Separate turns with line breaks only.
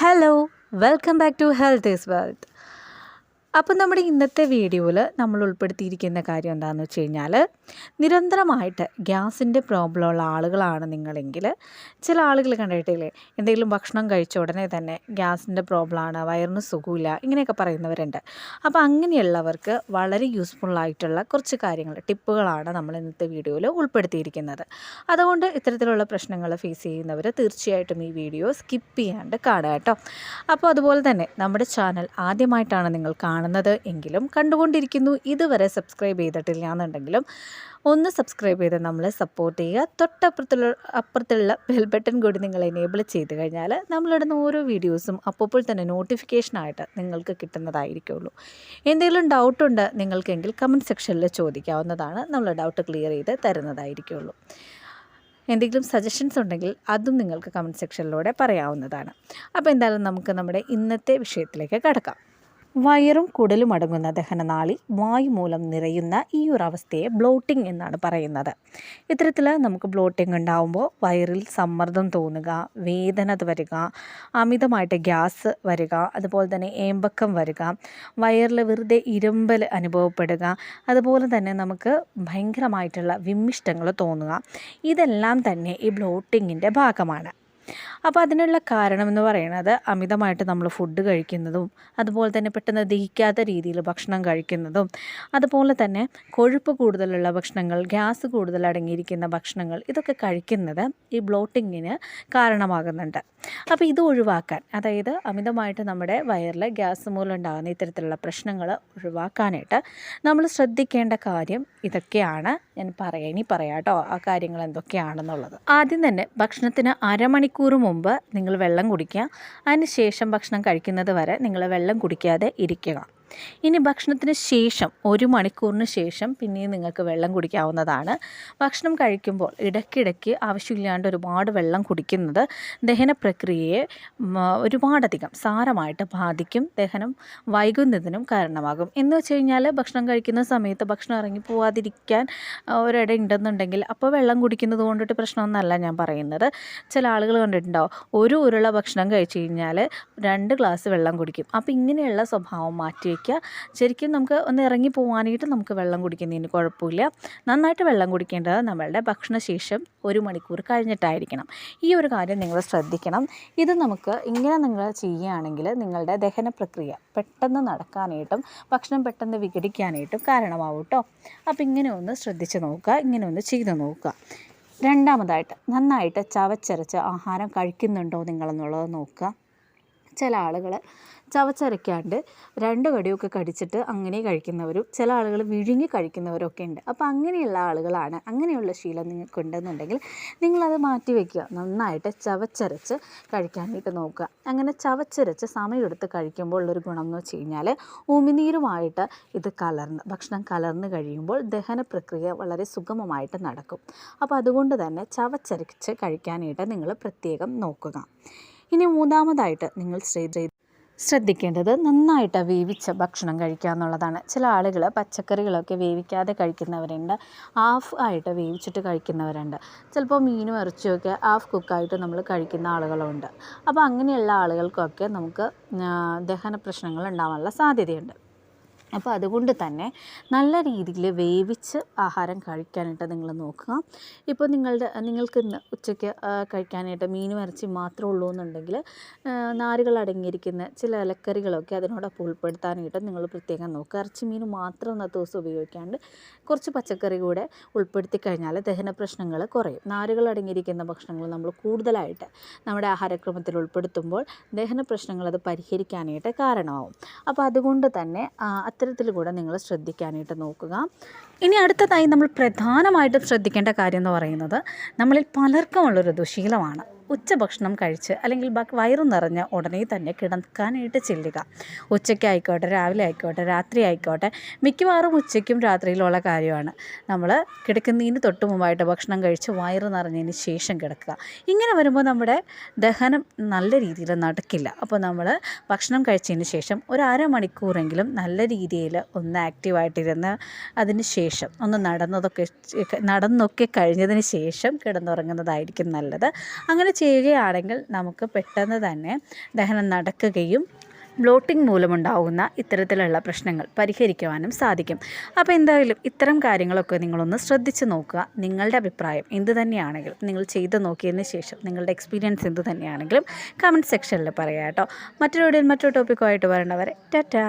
Hello, welcome back to Health is Wealth. അപ്പോൾ നമ്മുടെ ഇന്നത്തെ വീഡിയോയിൽ നമ്മൾ ഉൾപ്പെടുത്തിയിരിക്കുന്ന കാര്യം എന്താണെന്ന് വെച്ച് കഴിഞ്ഞാൽ നിരന്തരമായിട്ട് ഗ്യാസിന്റെ പ്രോബ്ലം ഉള്ള ആളുകളാണ് നിങ്ങളെങ്കിൽ ചില ആളുകൾ കണ്ടിട്ടില്ലേ? എന്തെങ്കിലും ഭക്ഷണം കഴിച്ച ഉടനെ തന്നെ ഗ്യാസിന്റെ പ്രോബ്ലമാണ് വയറിന് സുഖമില്ല ഇങ്ങനെയൊക്കെ പറയുന്നവരുണ്ട്. അപ്പോൾ അങ്ങനെയുള്ളവർക്ക് വളരെ യൂസ്ഫുള്ളായിട്ടുള്ള കുറച്ച് കാര്യങ്ങൾ ടിപ്പുകളാണ് നമ്മൾ ഇന്നത്തെ വീഡിയോയിൽ ഉൾപ്പെടുത്തിയിരിക്കുന്നത്. അതുകൊണ്ട് ഇത്തരത്തിലുള്ള പ്രശ്നങ്ങൾ ഫേസ് ചെയ്യുന്നവർ തീർച്ചയായിട്ടും ഈ വീഡിയോ സ്കിപ്പ് ചെയ്യാണ്ട് കാണുക കേട്ടോ. അപ്പോൾ അതുപോലെ തന്നെ നമ്മുടെ ചാനൽ ആദ്യമായിട്ടാണ് നിങ്ങൾ കാണുന്നത് എങ്കിലും കണ്ടുകൊണ്ടിരിക്കുന്നു. ഇതുവരെ സബ്സ്ക്രൈബ് ചെയ്തിട്ടില്ല എന്നുണ്ടെങ്കിലും ഒന്ന് സബ്സ്ക്രൈബ് ചെയ്ത് നമ്മളെ സപ്പോർട്ട് ചെയ്യുക. തൊട്ടപ്പുറത്തുള്ള അപ്പുറത്തുള്ള ബെൽ ബട്ടൺ കൂടി നിങ്ങൾ എനേബിൾ ചെയ്ത് കഴിഞ്ഞാൽ നമ്മളിടുന്ന ഓരോ വീഡിയോസും അപ്പോൾ തന്നെ നോട്ടിഫിക്കേഷനായിട്ട് നിങ്ങൾക്ക് കിട്ടുന്നതായിരിക്കുള്ളൂ. എന്തെങ്കിലും ഡൗട്ടുണ്ട് നിങ്ങൾക്കെങ്കിൽ കമന്റ് സെക്ഷനിൽ ചോദിക്കാവുന്നതാണ്. നമ്മൾ ഡൗട്ട് ക്ലിയർ ചെയ്ത് തരുന്നതായിരിക്കുള്ളൂ. എന്തെങ്കിലും സജഷൻസ് ഉണ്ടെങ്കിൽ അതും നിങ്ങൾക്ക് കമന്റ് സെക്ഷനിലൂടെ പറയാവുന്നതാണ്. അപ്പോൾ എന്തായാലും നമുക്ക് നമ്മുടെ ഇന്നത്തെ വിഷയത്തിലേക്ക് കടക്കാം. വയറും കുടലും അടങ്ങുന്ന ദഹനനാളി വായു മൂലം നിറയുന്ന ഈ ഒരു അവസ്ഥയെ ബ്ലോട്ടിംഗ് എന്നാണ് പറയുന്നത്. ഇത്തരത്തിൽ നമുക്ക് ബ്ലോട്ടിംഗ് ഉണ്ടാകുമ്പോൾ വയറിൽ സമ്മർദ്ദം തോന്നുക വേദന വരിക അമിതമായിട്ട് ഗ്യാസ് വരിക അതുപോലെ തന്നെ ഏമ്പക്കം വരിക വയറിൽ വെറുതെ ഇരുമ്പൽ അനുഭവപ്പെടുക അതുപോലെ തന്നെ നമുക്ക് ഭയങ്കരമായിട്ടുള്ള വിമ്മിഷ്ടങ്ങൾ തോന്നുക. ഇതെല്ലാം തന്നെ ഈ ബ്ലോട്ടിങ്ങിന്റെ ഭാഗമാണ്. അപ്പോൾ അതിനുള്ള കാരണം എന്ന് പറയുന്നത് അമിതമായിട്ട് നമ്മൾ ഫുഡ് കഴിക്കുന്നതും അതുപോലെ തന്നെ പെട്ടെന്ന് ദഹിക്കാത്ത രീതിയിൽ ഭക്ഷണം കഴിക്കുന്നതും അതുപോലെ തന്നെ കൊഴുപ്പ് കൂടുതലുള്ള ഭക്ഷണങ്ങൾ ഗ്യാസ് കൂടുതൽ അടങ്ങിയിരിക്കുന്ന ഭക്ഷണങ്ങൾ ഇതൊക്കെ കഴിക്കുന്നത് ഈ ബ്ലോട്ടിങ്ങിന് കാരണമാകുന്നുണ്ട്. അപ്പോൾ ഇത് ഒഴിവാക്കാൻ അതായത് അമിതമായിട്ട് നമ്മുടെ വയറിൽ ഗ്യാസ് മൂലം ഉണ്ടാകുന്ന ഇത്തരത്തിലുള്ള പ്രശ്നങ്ങൾ ഒഴിവാക്കാനായിട്ട് നമ്മൾ ശ്രദ്ധിക്കേണ്ട കാര്യം ഇതൊക്കെയാണ് ഞാൻ പറയാം ഇനി പറയാം കേട്ടോ ആ കാര്യങ്ങൾ എന്തൊക്കെയാണെന്നുള്ളത്. ആദ്യം തന്നെ ഭക്ഷണത്തിന് അരമണിക്കൂർ മുമ്പ് നിങ്ങൾ വെള്ളം കുടിക്കുക. അതിന് ശേഷം ഭക്ഷണം കഴിക്കുന്നത് വരെ നിങ്ങൾ വെള്ളം കുടിക്കാതെ ഇരിക്കുക. ഇനി ഭക്ഷണത്തിന് ശേഷം ഒരു മണിക്കൂറിന് ശേഷം പിന്നെയും നിങ്ങൾക്ക് വെള്ളം കുടിക്കാവുന്നതാണ്. ഭക്ഷണം കഴിക്കുമ്പോൾ ഇടയ്ക്കിടയ്ക്ക് ആവശ്യമില്ലാണ്ട് ഒരുപാട് വെള്ളം കുടിക്കുന്നത് ദഹന പ്രക്രിയയെ ഒരുപാടധികം സാരമായിട്ട് ബാധിക്കും. ദഹനം വൈകുന്നതിനും കാരണമാകും. എന്ന് വെച്ച് കഴിഞ്ഞാൽ ഭക്ഷണം കഴിക്കുന്ന സമയത്ത് ഭക്ഷണം ഇറങ്ങി പോവാതിരിക്കാൻ ഒരിട ഉണ്ടെന്നുണ്ടെങ്കിൽ അപ്പോൾ വെള്ളം കുടിക്കുന്നത് കൊണ്ടിട്ട് പ്രശ്നമൊന്നുമല്ല ഞാൻ പറയുന്നത്. ചില ആളുകൾ കണ്ടിട്ടുണ്ടാവും ഒരു ഉരുള ഭക്ഷണം കഴിച്ചു കഴിഞ്ഞാൽ രണ്ട് ഗ്ലാസ് വെള്ളം കുടിക്കും. അപ്പോൾ ഇങ്ങനെയുള്ള സ്വഭാവം മാറ്റി വയ്ക്കുക ശരിക്കും നമുക്ക് ഒന്ന് ഇറങ്ങി പോകാനായിട്ട് നമുക്ക് വെള്ളം കുടിക്കുന്നതിന് കുഴപ്പമില്ല. നന്നായിട്ട് വെള്ളം കുടിക്കേണ്ടത് നമ്മളുടെ ഭക്ഷണശേഷം ഒരു മണിക്കൂർ കഴിഞ്ഞിട്ടായിരിക്കണം. ഈ ഒരു കാര്യം നിങ്ങൾ ശ്രദ്ധിക്കണം. ഇത് നമുക്ക് ഇങ്ങനെ നിങ്ങൾ ചെയ്യുകയാണെങ്കിൽ നിങ്ങളുടെ ദഹന പ്രക്രിയ പെട്ടെന്ന് നടക്കാനായിട്ടും ഭക്ഷണം പെട്ടെന്ന് വിഘടിക്കാനായിട്ടും കാരണമാവും കേട്ടോ അപ്പോൾ ഇങ്ങനെ ഒന്ന് ശ്രദ്ധിച്ച് നോക്കുക. ഇങ്ങനെ ഒന്ന് ചെയ്ത് നോക്കുക. രണ്ടാമതായിട്ട് നന്നായിട്ട് ചവച്ചരച്ച് ആഹാരം കഴിക്കുന്നുണ്ടോ നിങ്ങളെന്നുള്ളത് നോക്കുക. ചില ആളുകൾ ചവച്ചരയ്ക്കാണ്ട് രണ്ട് കടിയൊക്കെ കടിച്ചിട്ട് അങ്ങനെ കഴിക്കുന്നവരും ചില ആളുകൾ വിഴുങ്ങി കഴിക്കുന്നവരൊക്കെ ഉണ്ട് അപ്പോൾ അങ്ങനെയുള്ള ആളുകളാണ് അങ്ങനെയുള്ള ശീലം നിങ്ങൾക്ക് ഉണ്ടെന്നുണ്ടെങ്കിൽ നിങ്ങളത് മാറ്റി വയ്ക്കുക നന്നായിട്ട് ചവച്ചരച്ച് കഴിക്കാനായിട്ട് നോക്കുക. അങ്ങനെ ചവച്ചരച്ച് സമയമെടുത്ത് കഴിക്കുമ്പോൾ ഉള്ളൊരു ഗുണം എന്ന് വെച്ച് കഴിഞ്ഞാൽ ഉമിനീരുമായിട്ട് ഇത് കലർന്ന് ഭക്ഷണം കലർന്ന് കഴിയുമ്പോൾ ദഹന പ്രക്രിയ വളരെ സുഗമമായിട്ട് നടക്കും. അപ്പോൾ അതുകൊണ്ട് തന്നെ ചവച്ചരച്ച് കഴിക്കാനായിട്ട് നിങ്ങൾ പ്രത്യേകം നോക്കുക. ഇനി മൂന്നാമതായിട്ട് നിങ്ങൾ ശ്രദ്ധിക്കേണ്ടത് നന്നായിട്ട് വേവിച്ച ഭക്ഷണം കഴിക്കുക എന്നുള്ളതാണ്. ചില ആളുകൾ പച്ചക്കറികളൊക്കെ വേവിക്കാതെ കഴിക്കുന്നവരുണ്ട്. ഹാഫ് ആയിട്ട് വേവിച്ചിട്ട് കഴിക്കുന്നവരുണ്ട്. ചിലപ്പോൾ മീനും ഇറച്ചിയൊക്കെ ഹാഫ് കുക്കായിട്ട് നമ്മൾ കഴിക്കുന്ന ആളുകളുണ്ട്. അപ്പോൾ അങ്ങനെയുള്ള ആളുകൾക്കൊക്കെ നമുക്ക് ദഹന പ്രശ്നങ്ങൾ ഉണ്ടാവാനുള്ള സാധ്യതയുണ്ട്. അപ്പോൾ അതുകൊണ്ട് തന്നെ നല്ല രീതിയിൽ വേവിച്ച് ആഹാരം കഴിക്കാനായിട്ട് നിങ്ങൾ നോക്കുക. ഇപ്പോൾ നിങ്ങളുടെ നിങ്ങൾക്ക് ഉച്ചയ്ക്ക് കഴിക്കാനായിട്ട് മീൻ ഇറച്ചി മാത്രമേ ഉള്ളൂ എന്നുണ്ടെങ്കിൽ നാരുകൾ അടങ്ങിയിരിക്കുന്ന ചില ഇലക്കറികളൊക്കെ അതിനോടൊപ്പം ഉൾപ്പെടുത്താനായിട്ട് നിങ്ങൾ പ്രത്യേകം നോക്കുക. ഇറച്ചി മീൻ മാത്രം ഇന്നത്തെ ദിവസം ഉപയോഗിക്കാണ്ട് കുറച്ച് പച്ചക്കറി കൂടെ ഉൾപ്പെടുത്തി കഴിഞ്ഞാൽ ദഹന പ്രശ്നങ്ങൾ കുറയും. നാരുകൾ അടങ്ങിയിരിക്കുന്ന ഭക്ഷണങ്ങൾ നമ്മൾ കൂടുതലായിട്ട് നമ്മുടെ ആഹാരക്രമത്തിൽ ഉൾപ്പെടുത്തുമ്പോൾ ദഹന പ്രശ്നങ്ങൾ അത് പരിഹരിക്കാനായിട്ട് കാരണമാവും. അപ്പോൾ അതുകൊണ്ട് തന്നെ അത്തരത്തിൽ കൂടെ നിങ്ങൾ ശ്രദ്ധിക്കാനായിട്ട് നോക്കുക. ഇനി അടുത്തതായി നമ്മൾ പ്രധാനമായിട്ടും ശ്രദ്ധിക്കേണ്ട കാര്യം എന്ന് പറയുന്നത് നമ്മളിൽ പലർക്കും ഉള്ളൊരു ദുശീലമാണ്. ഉച്ചഭക്ഷണം കഴിച്ച് അല്ലെങ്കിൽ വയറു നിറഞ്ഞ ഉടനെ തന്നെ കിടക്കാനായിട്ട് ചെല്ലുക. ഉച്ചയ്ക്കായിക്കോട്ടെ രാവിലെ ആയിക്കോട്ടെ രാത്രി ആയിക്കോട്ടെ മിക്കവാറും ഉച്ചയ്ക്കും രാത്രിയിലുള്ള കാര്യമാണ്. നമ്മൾ കിടക്കുന്നതിന് തൊട്ട് മുമ്പായിട്ട് ഭക്ഷണം കഴിച്ച് വയറു നിറഞ്ഞതിന് ശേഷം കിടക്കുക. ഇങ്ങനെ വരുമ്പോൾ നമ്മുടെ ദഹനം നല്ല രീതിയിൽ നടക്കില്ല. അപ്പോൾ നമ്മൾ ഭക്ഷണം കഴിച്ചതിന് ശേഷം ഒരു അരമണിക്കൂറെങ്കിലും നല്ല രീതിയിൽ ഒന്ന് ആക്റ്റീവായിട്ടിരുന്ന് അതിന് ശേഷം ഒന്ന് നടന്നതൊക്കെ നടന്നൊക്കെ കഴിഞ്ഞതിന് ശേഷം കിടന്നുറങ്ങുന്നതായിരിക്കും നല്ലത്. അങ്ങനെ ചെയ്യുകയാണെങ്കിൽ നമുക്ക് പെട്ടെന്ന് തന്നെ ദഹനം നടക്കുകയും ബ്ലോട്ടിംഗ് മൂലമുണ്ടാകുന്ന ഇത്തരത്തിലുള്ള പ്രശ്നങ്ങൾ പരിഹരിക്കുവാനും സാധിക്കും. അപ്പോൾ എന്തായാലും ഇത്തരം കാര്യങ്ങളൊക്കെ നിങ്ങളൊന്ന് ശ്രദ്ധിച്ച് നോക്കുക. നിങ്ങളുടെ അഭിപ്രായം എന്ത് തന്നെയാണെങ്കിലും നിങ്ങൾ ചെയ്ത് നോക്കിയതിന് ശേഷം നിങ്ങളുടെ എക്സ്പീരിയൻസ് എന്ത് തന്നെയാണെങ്കിലും കമന്റ് സെക്ഷനിൽ പറയാം കേട്ടോ. മറ്റൊരു വീഡിയോയിൽ മറ്റൊരു ടോപ്പിക്കുമായിട്ട് വരേണ്ടവരെ ടാറ്റാ.